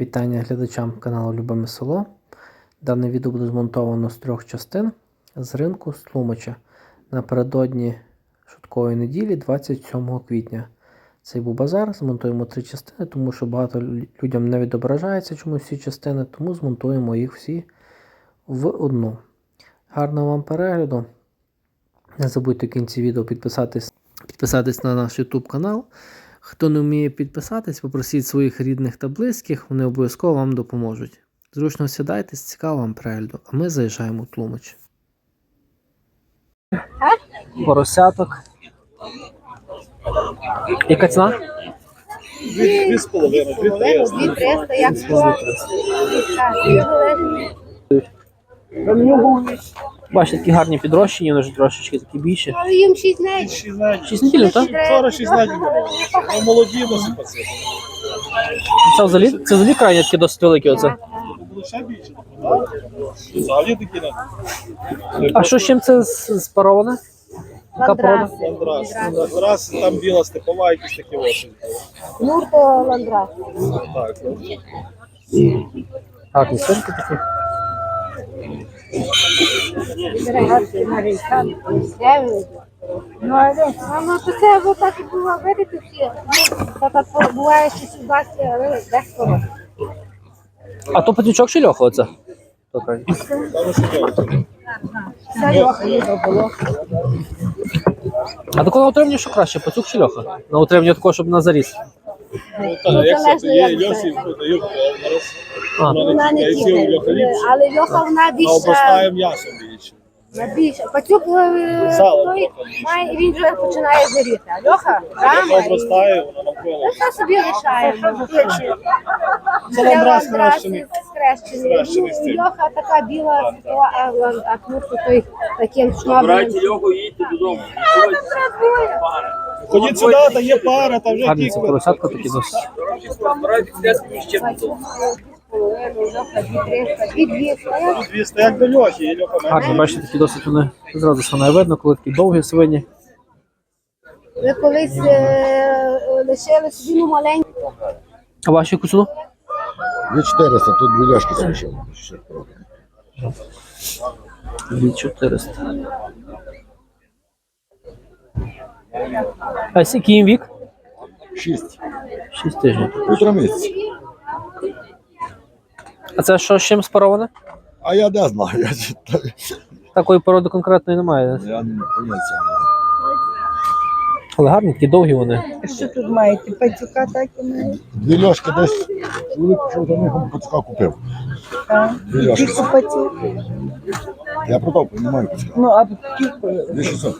Вітання глядачам каналу Любиме Село. Дане відео буде змонтовано з трьох частин з ринку Слумача напередодні швидкої неділі 27 квітня. Цей був базар, змонтуємо три частини, тому що багато людям не відображається чомусь всі частини, тому змонтуємо їх всі в одну. Гарного вам перегляду. Не забудьте в кінці відео підписатись, підписатись на наш YouTube канал. Хто не вміє підписатись, попросіть своїх рідних та близьких, вони обов'язково вам допоможуть. Зручно сідайтесь, цікаво вам перегляду, а ми заїжджаємо в Тлумач. Поросяток. Яка ціна? Дві, дві з половиною, дві триста. Дві триста, як що? Бачите, такі гарні підрощені, вони вже трошечки такі більші. Але їм шість неї. Шість знайдів. Шість неділю, так? Вчора шість знайдів було. Ну, молоді носить пацани. Це взагалі, це взагалі крайні такі досить великі оце. Було ще більше. Взагалі такі не. А що з чим це з- спароване? Яка порода? Ландрас. Ландрас. Ландрас, там біла степова, якісь такі очі. Мурто ландрас. Так, ну. Гарні сирки такі. Ну, але ну, то це вже так і було, видите, всі. Та так буває, що сюди, але дехто. А то патючок чи льоха оце? Іде. Це льоха. А тако на утриманні що краще, пацюк чи льоха? На утриманні такого, щоб на заріс. Ну, Ну, як залежно, є, як Йосиф, це. дають нараз. А. Вона не льоха ліпше. але льоха вона А обростає м'ясом більше. На більше. Пацюк е, Сало той трохи має, він вже починає зиріти. А льоха рама і обростає, вона навколо. Це собі лишаємо. Це ландрас хрещений. скрещений. Хрещений з Ну. Льоха така біла, світова, а, а той таким шнобрем. Брати Льоху, їдьте додому. Ходіть сюди, та є пара, та вже Гарні це поросятка такі досить. Збирайте десь ще додому. Льоха дві триста, дві двісті. 200, як до льохи, є льоха менше. бачите, такі досить вони зразу стане видно, коли такі довгі свині. Ви колись е, лишили собі ну, маленьку. А ваші яку? Дві 400, тут дві ляшки залишили. Ще трохи. 2400. А скільки їм вік? Шість. 6 тижнів. Півтора місяця. А це що з чим спароване? А я не знаю, я. Такої породи конкретної немає. я не поняття. Але гарні, такі довгі вони. Що тут маєте? Пацюка так і маєте? Дві ляшки десь чоловік пішов за них, пацюка купив. Так. Дві пацюк? Я продав, не маю пацюка. Ну, а? Дві 600.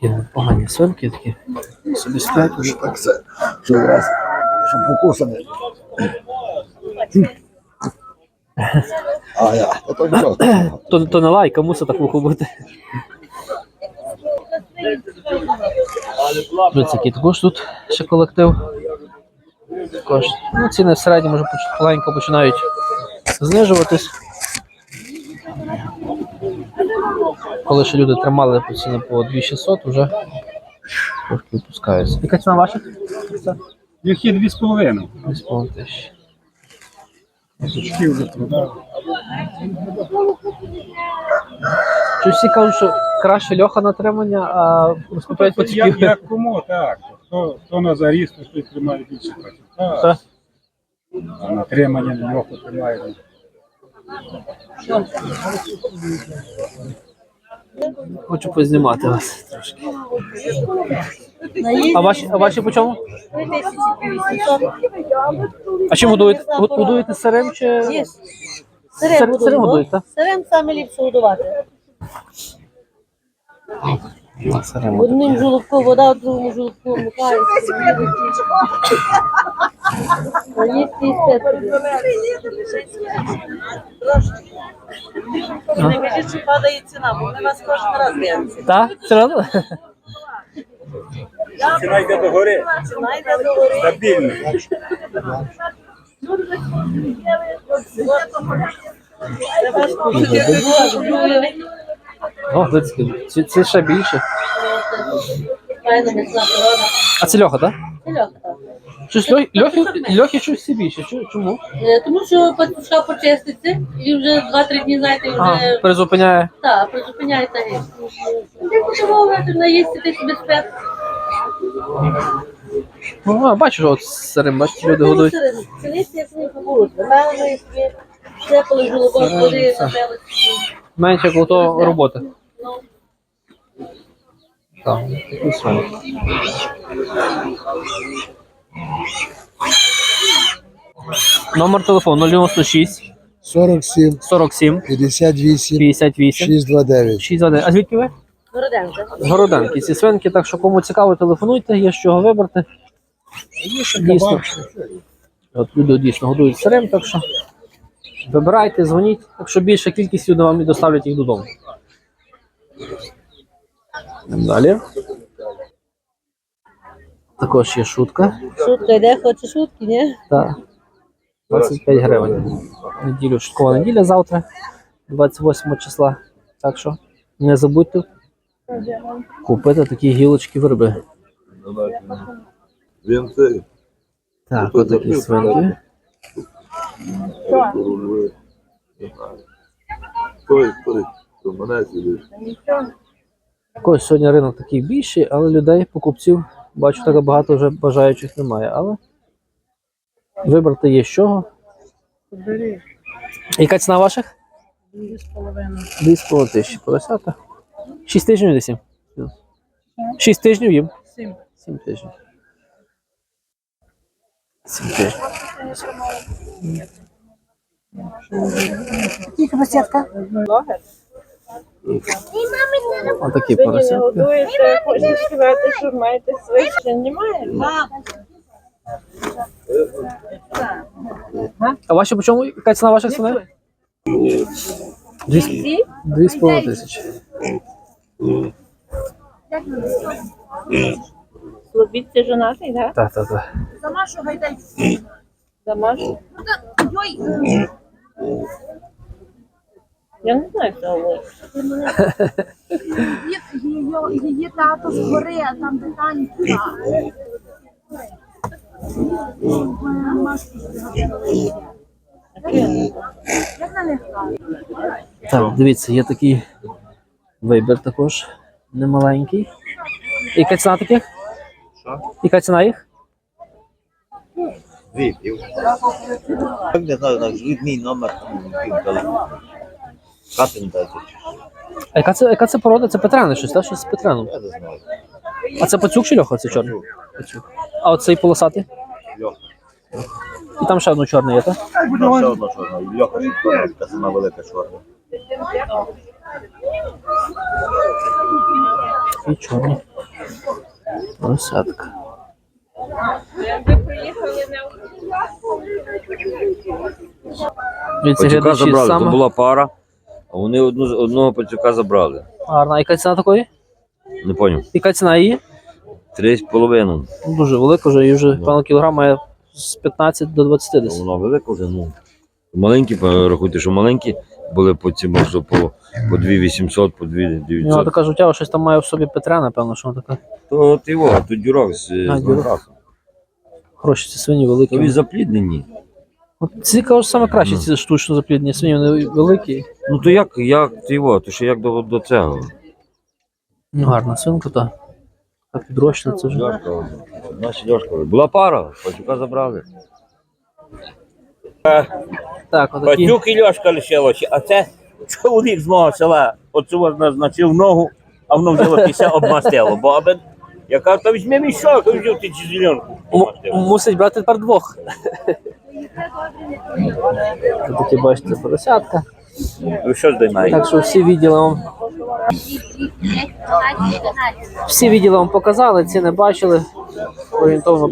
Такі погані свинки такі. Собі стоять вже так все. Що раз, що покусане. А я, то нічого. То, то не лайка, мусить так вухо бути. Дивіться, який також тут ще колектив. Також. Ну, ціни в середньому вже маленько починають знижуватись. Коли ще люди тримали по ціни по 2600, вже трошки відпускаються. Яка ціна ваша? Їх є дві з половиною. 2,5 тисячі. Сучки вже продав. Чи всі кажуть, що краще льоха на тримання, а розкупляють Як, пацюків? як кому, так. Хто, хто на заріз, то той тримає більше Так. а на тримання льоху тримає. Хочу познімати вас трошки. А ваші, а ваші по чому? А чим годуєте? Год- Годуєте сирим чи Ні. Сир- Сирим сирим годують, так? Сирим саме ліпше годувати. Одним жолобку вода, в другому жолобку мука. і. Їсти і спити. Не кажіть, що падає ціна, бо вони вас кожен раз дивляться. Так? Сирим? Ціна йде до гори. Ціна йде до гори. Стабільно. Це. О, ці, ці ще більше. А це льоха, так? Це льоха, так. Щось льохи, льохи, льохи щось всі більше. Чому? Е, Тому що пацюшка почиститься і вже 2-3 дні, знаєте, А, вже перезупиняє. так, призупиняється геть. Ти ти наїсти, ти собі спят. Ну, а, бачиш, от сирим, бачиш, люди годують. Це ліс, як не побудуть. І собі щепили жолобок, води, напили. Менше як ото роботи. Ну, Так, такі свинки. Номер телефону 096 47, 47 58, 58 629. 61. А звідки ви? Городенка. З Городенки. Ці свинки, так що кому цікаво, телефонуйте, є з чого вибрати. Дійсно. От люди дійсно годують сирим, так що вибирайте, дзвоніть. Якщо більша кількість люди вам і доставлять їх додому. Далі. Також є шутка. Шутка йде, хоче шутки, ні? Так. 25 гривень. Неділю шуткова неділя завтра, 28 числа. Так що не забудьте купити такі гілочки верби. Він. Так, от такі свинки. Також сьогодні ринок такий більший, але людей, покупців, бачу, так багато вже бажаючих немає. Але вибрати є з чого. Яка ціна ваших? Дві з половиною тисячі поросята. Шість тижнів десь їм? Шість тижнів їм? Сім. Сім тижнів. Сім тижнів. Тільки посітка. Отакі поросятки. Годуєте, хочете сказати, що маєте свище, немає? А ваші по чому? Яка ціна ваших свиней? Дві, з- дві з половиною тисячі. Слобідці жонатий, так? Так, так, так. Замаш? Я не знаю, хто говорить. Її, її тато з гори, а там де танці. Як на них? Так, дивіться, є такий вибір також немаленький. Яка ціна таких? Що? Яка ціна їх? Так не знаю, мій номер там. Катин дати. А яка це, яка це порода? Це Петряне щось, так? Щось з Петреном. Я не знаю. А це пацюк чи льоха? Це чорний? Пацюк. А оцей полосатий? Льоха. І там ще одно чорне є, так? Вона все одно чорна. І Льоха ж чорна, така сама велика чорна. І чорний. Полосатка. Дивіться, Пацюка глядачі, забрали, саме то була пара, вони одну, одного пацюка забрали. гарна. Яка ціна такої? Не поняв. Яка ціна її? Три з половиною. Дуже велика вже, і вже певно кілограм має з 15 до 20 десь. Вона велика вже, ну. Маленькі, рахуйте, що маленькі були по ці може, по, по 2800, по У нього 2900. така життєва, щось там має в собі Петра, напевно, що вона така. То ти його, то дюрок з, А, з дюрок. Хороші ці свині великі. він запліднені. От ці кажуть, саме краще Ну. ці штучно заплідні свині, вони великі. Ну то як, як його, то ще як до, до цього? Ну, гарна свинка, та. Так підрощена, це вже. Льошка, наші Льошка. Була пара, пацюка забрали. Так, отакі. Батюк і Льошка лишилося, а це чоловік з мого села. Оцю назначив ногу, а воно взяло після обмастило. Бо аби я кажу, то візьми мішок, і взяв ти цю зеленку. М- мусить брати тепер двох. Такі бачите, поросятка. Ви що здіймаєте? Так що всі відділи вам. Всі відділи вам показали, ціни бачили. Орієнтовно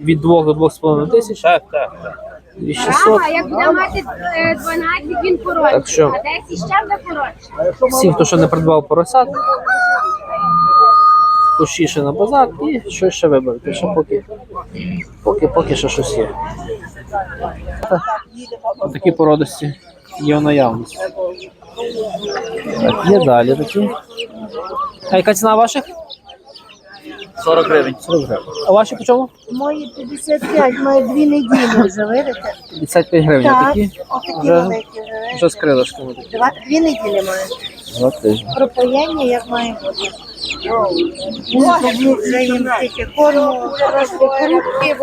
від 2 до 2,5 тисяч. Так, так, так. 2600. А як буде мати е, 12, він коротше. Так що А 10 ще буде коротше. всі, хто ще не придбав поросят, пущіше на базар і щось ще виберете. Ще поки, поки, поки ще щось є. Та- Такі породості є в наявності. Так, є далі такі. А яка ціна ваших? 40 гривень. 40 гривень. А ваші по чому? Мої 55, мої дві неділі вже, видите? 55 гривень. Так, Такі отакі вже- великі вже. вже з крилишками. Два, дві неділі маю. Два тижні. Пропоєння як має бути. Ну, Вже їм тільки корму, крупки,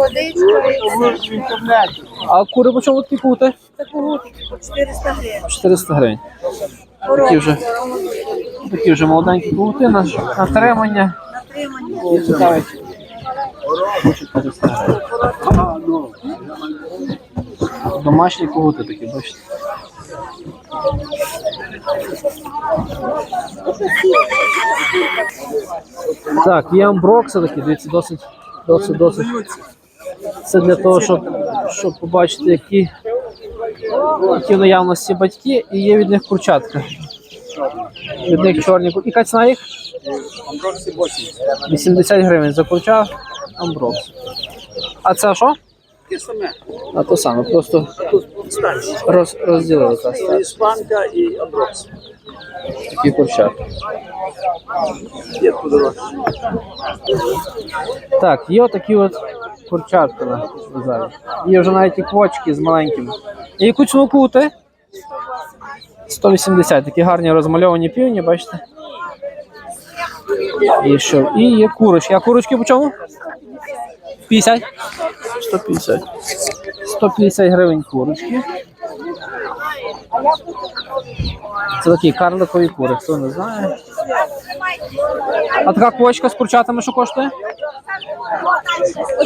все. А кури по чому такі кути? Таку гутики по 400 гривень. 400 гривень. Такі вже, такі вже молоденькі кути на, на тримання. Натримання. І цікавить. По 400 гривень. Домашні кути такі, бачите. Так, є амброкси такі, дивіться, досить, досить, досить. Це для того, щоб, щоб побачити, які, які в наявності батьки, і є від них курчатка. Від них чорні кур- Яка ціна їх? 80 гривень за курча амброкс. А це що? Те саме. А то саме, просто роз, розділили так. Іспанка і оброс. Такі курчата. Є подорожче. Так, є отакі от курчатка на базарі. Є вже навіть і квочки з маленькими. І яку ціну кути? 180, такі гарні розмальовані півні, бачите? І що? І є курочки. А курочки по чому? 50? 150. 150 гривень курочки. Це такі карликові кури, хто не знає. А така квочка з курчатами що коштує?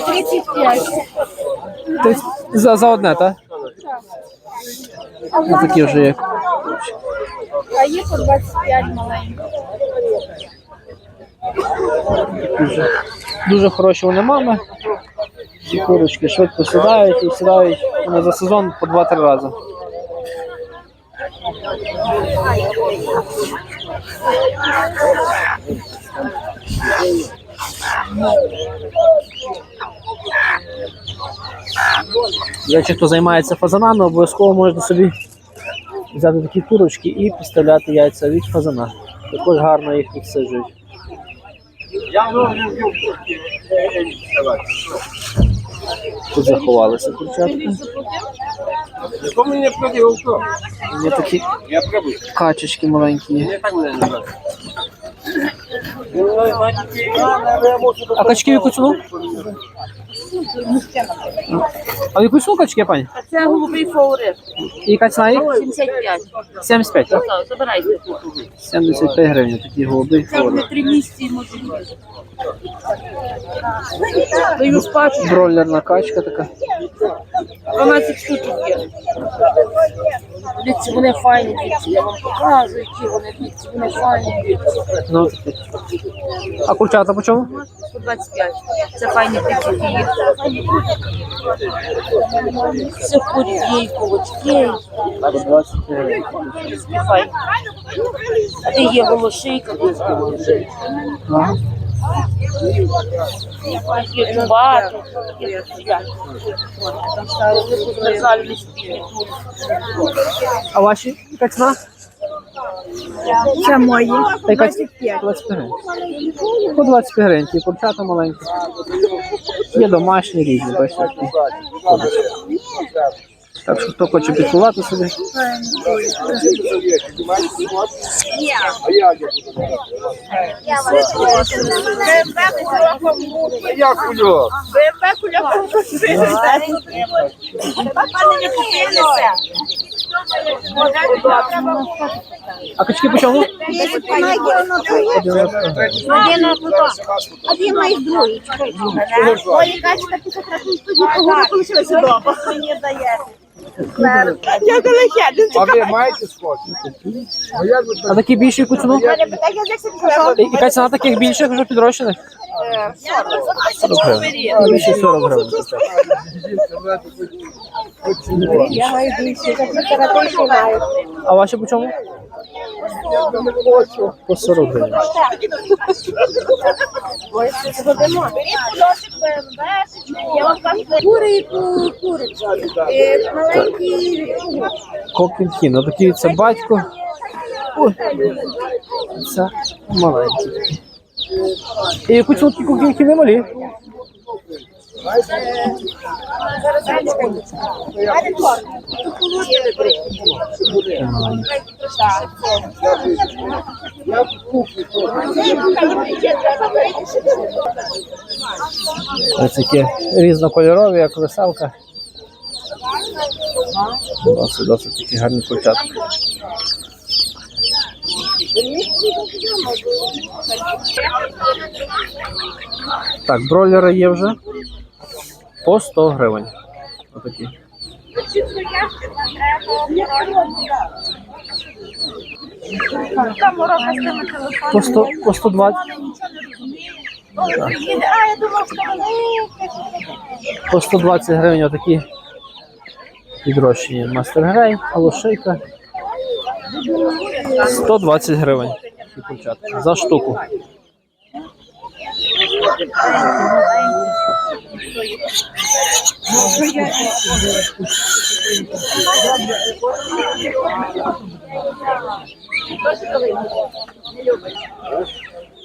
35. За, за одне, так? Ну, такі вже є. А є по 25 маленьких. Дуже, дуже хороші вони мами. Ці курочки швидко сідають і сідають вони за сезон по 2-3 рази. До хто займається фазанами, обов'язково можете собі взяти такі курочки і підставляти яйця від фазана. Також гарно їх відсиджують. Тут заховалися курчатки. Кому не хто? Є такі Я пробую. качечки маленькі. є. Не так не знаю. А качки яку ціну? А в яку качки, пані? А це голубий фаворит. І яка ціна їх? 75. 75, так? Так, забирайте. 75 гривень, такі голуби. Це вже три місяці може бути. Даю спачку, Бройлерна качка така. 12 штучок є. Дивіться, вони файні, дивіться, я вам покажу, які вони, дивіться, вони файні, дивіться. Ну, такі. А курчата по чому? 125. Це файні птиці 20 гривень. Файні. А де є голошийка. Є чубати, як. А ваші? Яка ціна? Це мої. Та яка ціна? 25. По 25 гривень, ті курчата маленькі. Є домашні різні, бачите. Так що хто хоче підсувати собі. Я кульок. А качки по чому? Має другий. Качка вдома. Дає. А ви маєте скотч? А ви А такі більші яку ціну? Яка ціна таких більших вже підрощених? 40 гривень. 40 гривень. А ваші по чому? По 40 гривень. Кури і ку- Е, Маленькі. Кокінхін. Ну такий це батько. Ой. Це маленький. І яку ціну такі не малі? Ось такі різнокольорові, як веселка. Досить, досить такі гарні курчатки. Так, бройлери є вже по 100 гривень. Отакі. По 100, по 120. А, я думав, що вони По 120 гривень отакі підрощені Мастер Грей, Алошейка. 120 гривень. За штуку.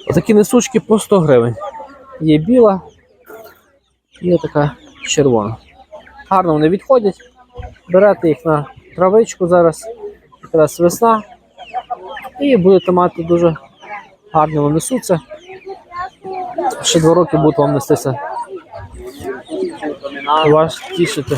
Отакі несучки по 100 гривень. Є біла, є така червона. Гарно вони відходять. Берете їх на травичку зараз, якраз весна, і будете мати дуже гарно вони несуться. Ще два роки будуть вам нестися. Вас тішити.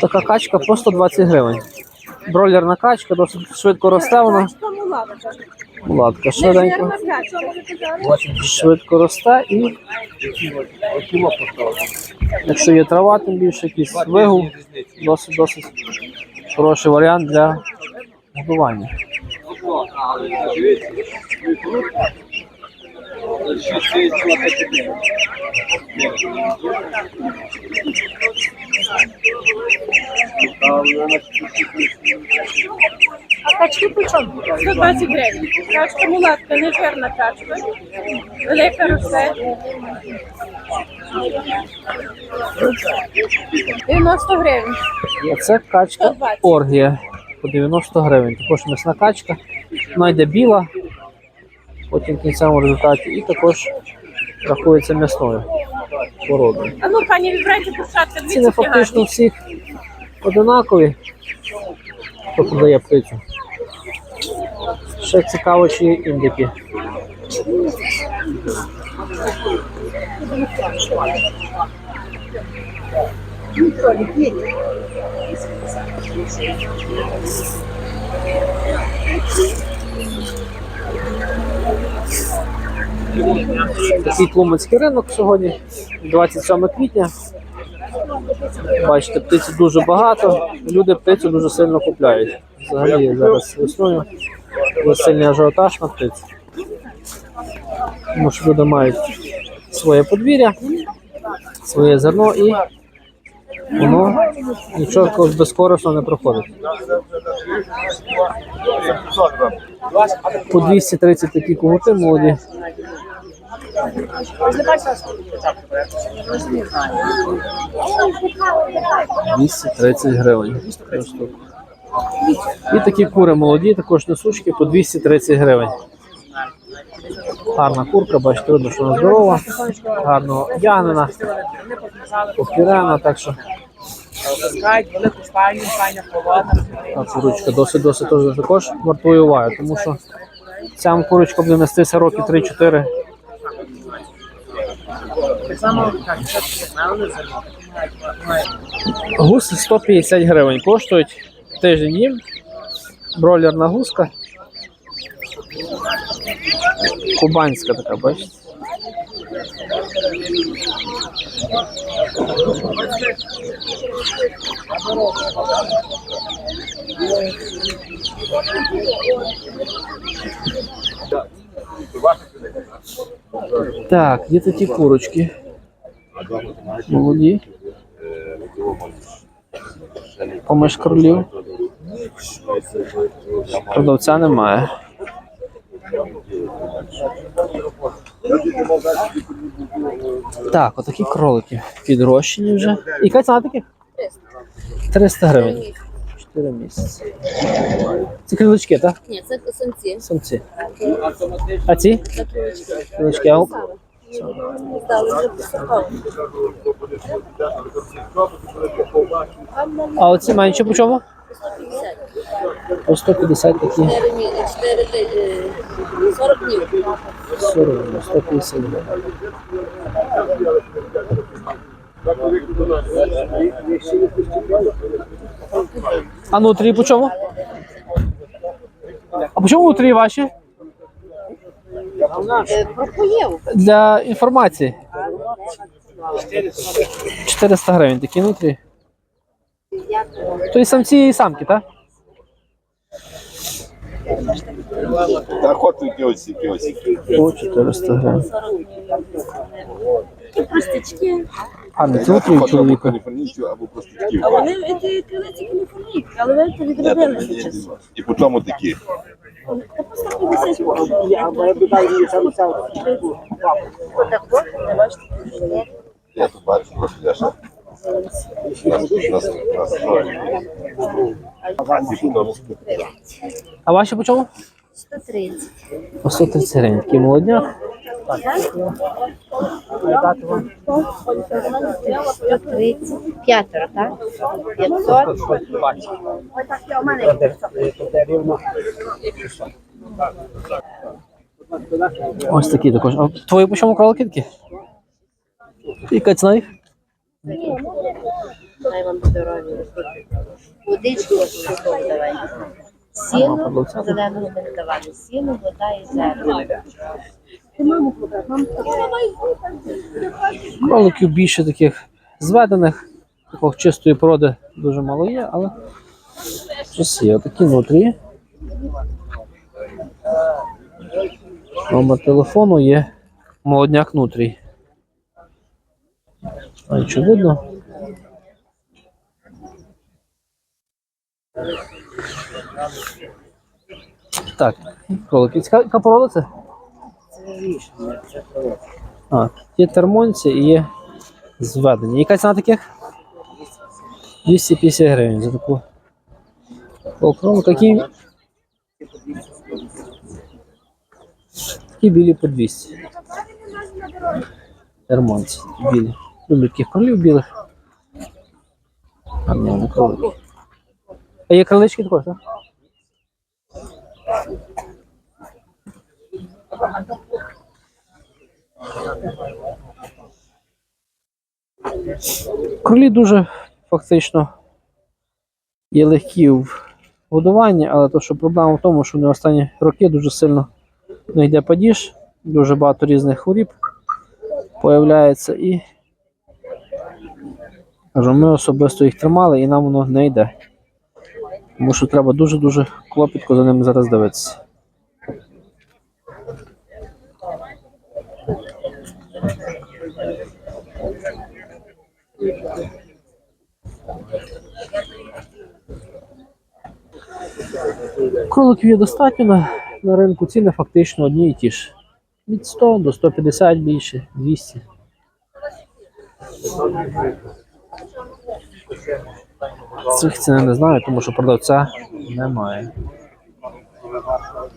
Така качка по 120 гривень. Бройлерна качка, досить швидко росте вона. Мулатка швиденько. Швидко росте і якщо є трава, тим більше якийсь вигул, досить досить хороший варіант для годування. А качки по чому? 120 гривень. Качка мулатка, не жирна качка. Велика росте. 90 гривень. Це качка 120. оргія по 90 гривень. Також м'ясна качка. Вона йде біла, потім в кінцевому результаті, і також рахується м'ясною породою. А ну, пані, вибирайте курчатка, Ціни фактично всіх одинакові, хто продає птицю. Ще цікаво, чи є індики. Такий тлумацький ринок сьогодні, 27 квітня. Бачите, птиці дуже багато, люди птицю дуже сильно купляють. Взагалі зараз весною є сильний ажіотаж на птицю. Тому що люди мають своє подвір'я, своє зерно і воно нічого безкорисно не проходить. По 230 такі кугути молоді. – 230 гривень. І такі кури молоді, також несучки по 230 гривень. Гарна курка, бачите, видно, що вона здорова, гарно ягнена, попірена, так що та курочка досить досить також вартує уваги, тому що ця курочка буде нестися роки 3-4. Гуси 150 гривень коштують тиждень їм. Бройлерна гуска. Кубанська така, бачите? Так, є такі курочки. Молоді. Поміж кролів. Продавця немає. Так, отакі кролики підрощені вже. І яка ціна таких? 300 гривень. 4 місяці. Ці крилички, так? Ні, це самці. Самці. А ці? Це крилички. А, а оці менші по чому? 150. По 150 такі. 4 мі- 4 е, 40 днів. 40, 150 гривень. А нутрі по чому? А по чому нутрі ваші? Для інформації. 400 гривень такі нутрі. То і самці, і самки, так? Та хочу кіосі, кіосі. По 400 гривень. Простячки. А не це нутрі чоловіка. Каліфорнійцю або простичків. А вони ці крилиці каліфорнійки, але ви це відробили зараз. І по чому такі? Та по 150 Отако, не бачите? Я тут бачу, просто я ще. А ваші по чому? 130. По 130 гривень. Такий молодняк. П'ятеро, так? 500. Ось такі також. А твої по чому кролики такі? Яка ціна їх? Дай вам здоров'я. Водичку обов'язково давайте. Сіно, зеленого ми не давали. Сіно, вода і зерно. Кроликів більше таких зведених, такого чистої породи дуже мало є, але щось є. Такі нутрі. Номер телефону є молодняк нутрій. А якщо видно. Так, кролики. Яка це? А, є термонці і є зведені. Яка ціна таких? 250 гривень за таку окрому. Такі, такі білі по 200. Термонці білі. Таких кролів білих. А ні, не кролики. А є кролички також, так? Кролі дуже фактично є легкі в годуванні, але то, що проблема в тому, що вони останні роки дуже сильно не йде падіж, дуже багато різних хворіб появляється і кажу, ми особисто їх тримали і нам воно не йде. Тому що треба дуже-дуже клопітко за ними зараз дивитися. Кроликів є достатньо на, на ринку, ціни фактично одні і ті ж. Від 100 до 150 більше, 200. Цих цін не знаю, тому що продавця немає.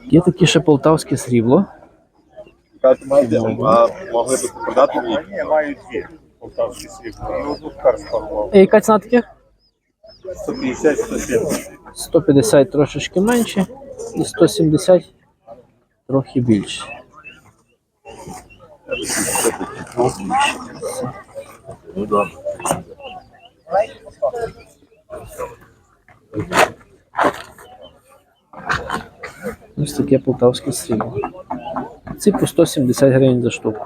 Є таке ще полтавське срібло. Маєте, а могли б продати мені? Ні, маю дві. Полтавські світло. І спарував. І яка ціна таких? 150, 170. 150 трошечки менше і 170 трохи більше. Ось таке полтавське срібло. Ці по 170 гривень за штуку.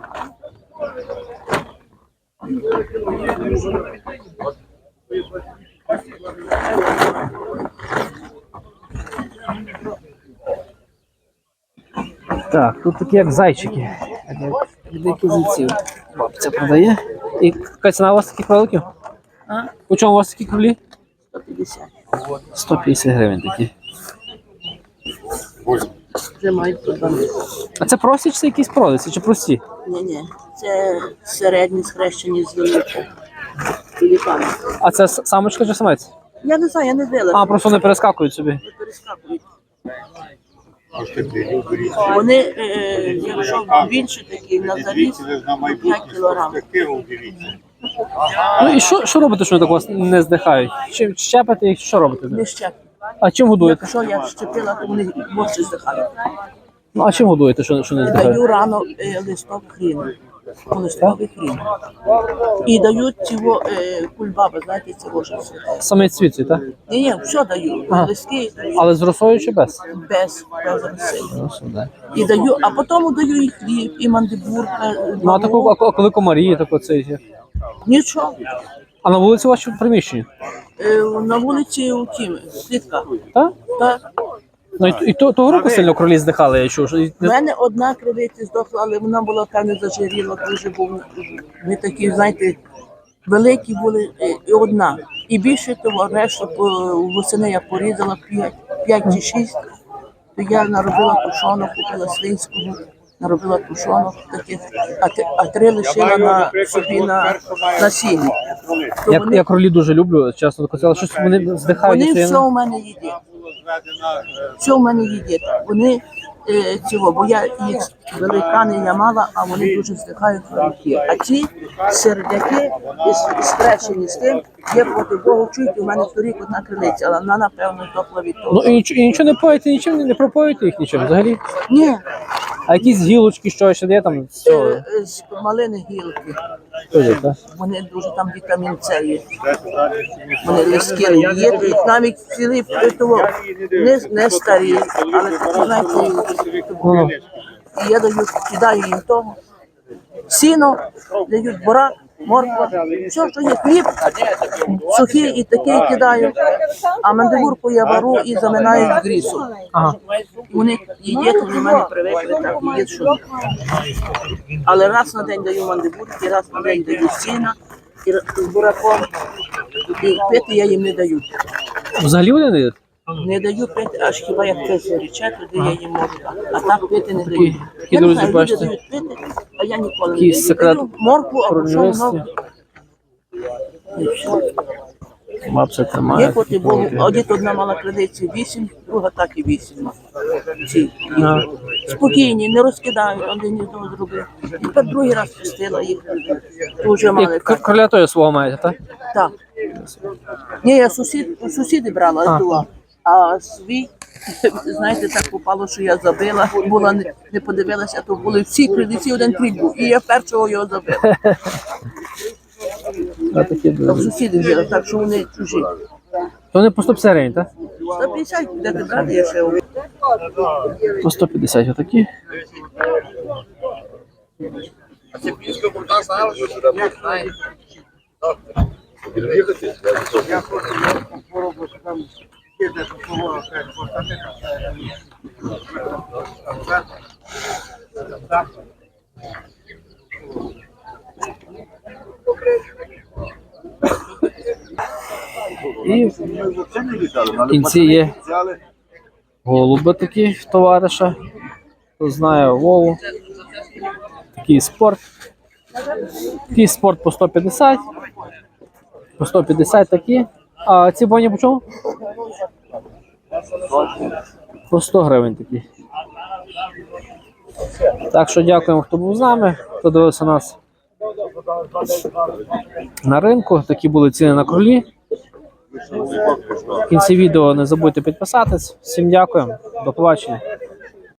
Так, тут такі як зайчики. Як Дикі зайці. Бабця продає. І яка у вас таких кроликів? По чому у вас такі кролі? 150. 150 гривень такі. Це мають проблеми. А це прості чи це якісь продавці, чи прості? Ні, ні. Це середні схрещені з. Туліпами. А це с- самочка чи самець? Я не знаю, я не дивилася. А, просто не перескакують собі. перескакують. Вони, е, якщо більше такі на заріз, 5 кілограм. Ну і що, що робите, що вони так вас не здихають? Чим щепите їх, що робите? з ними? Не ще. А чим годуєте? Якщо я щепила, то вони більше здихають. Ну а чим годуєте, що, що не здихають? Даю рано е, листок хріну. Листковий хрін. І дають цього е, кульбаби, знаєте, це рожиці. Саме цвіт, так? Ні, ні, все даю. Ага. Листки Але з росою чи без? без, без роси. І даю, а потім даю і хліб, і мандибур. е, Ну а таку, а коли комарі, так оце. Нічого. А на вулиці у вас що в приміщенні? Е, на вулиці у тім, слідка. Так? Так. Ну і, і то, того року сильно кролі здихали, я чув. що і У мене одна кривиця здохла, але вона була певно зажиріла, дуже був. Ми такі, знаєте, великі були е, і одна. І більше того, решта по- восени я порізала 5, 5 чи 6, то я наробила тушонок, купила свинського, наробила тушонок таких, а, ти- а три лишила на собі на, на сіні. То Я, вони, я кролі дуже люблю, часто так щось вони здихають. вони це я все не- у мене їдять. Все в мене їдять. Вони е, цього, бо я їх великани я мала, а вони дуже здихають великі. А ці сердяки із стречені з тим, є проти Богу, чують, у мене торік одна крилиця, але вона, напевно, топла від того. Ну і нічого, і нічого не поїте, нічим не, не пропоїте їх нічим взагалі. Ні, А якісь гілочки, що ще є там, цього. е, з малини гілки. Є, так? Вони дуже там вітамін С є. Вони листки є, їх навіть того, не, не старі, але знаєте, Ну, І я даю, кидаю їм того. Сіно, дають бурак, морква, все, що є хліб, сухий і такий кидаю. А мандивурку я вару і заминаю в грісу. Ага. І вони їдять, вони в мене привикли, так їдять, що. Але раз на день даю мандивурки, раз на день даю сіна і з бураком. І пити я їм не даю. Взагалі вони не їдять? Не даю пити, аж хіба як хтось рече, тоді я їм можу. А так пити не даю. такі, Я не знаю, люди дають пити, а я ніколи не даю. Даю моркву, а що Королівстві. воно. Бабця Є тримає. коти, бо одні одна мала кредицію 8, друга так і 8. Ці. Ага. Спокійні, не розкидають, один ні того зробив. І тепер другий раз пустила їх. Дуже мали. Як кроля того свого маєте, так? Так. Ні, я сусід, сусіди брала А. а. свій, знаєте, так попало, що я забила, була не, не подивилася, то були всі кредиці, один крик був, і я першого його забила. А такі То в сусіди взяли, так що вони чужі. То вони по 150 гривень, так? 150 де ти брати, я ще По 150 отакі. І в кінці є голуби такі товариша. Хто знає Вову. Такий спорт. Такий спорт по 150. По 150 такі. А ці боні по чому? По 100 гривень такі. Так що дякуємо, хто був з нами, хто дивився нас на ринку. Такі були ціни на кролі. В кінці відео не забудьте підписатись. Всім дякуємо. До побачення.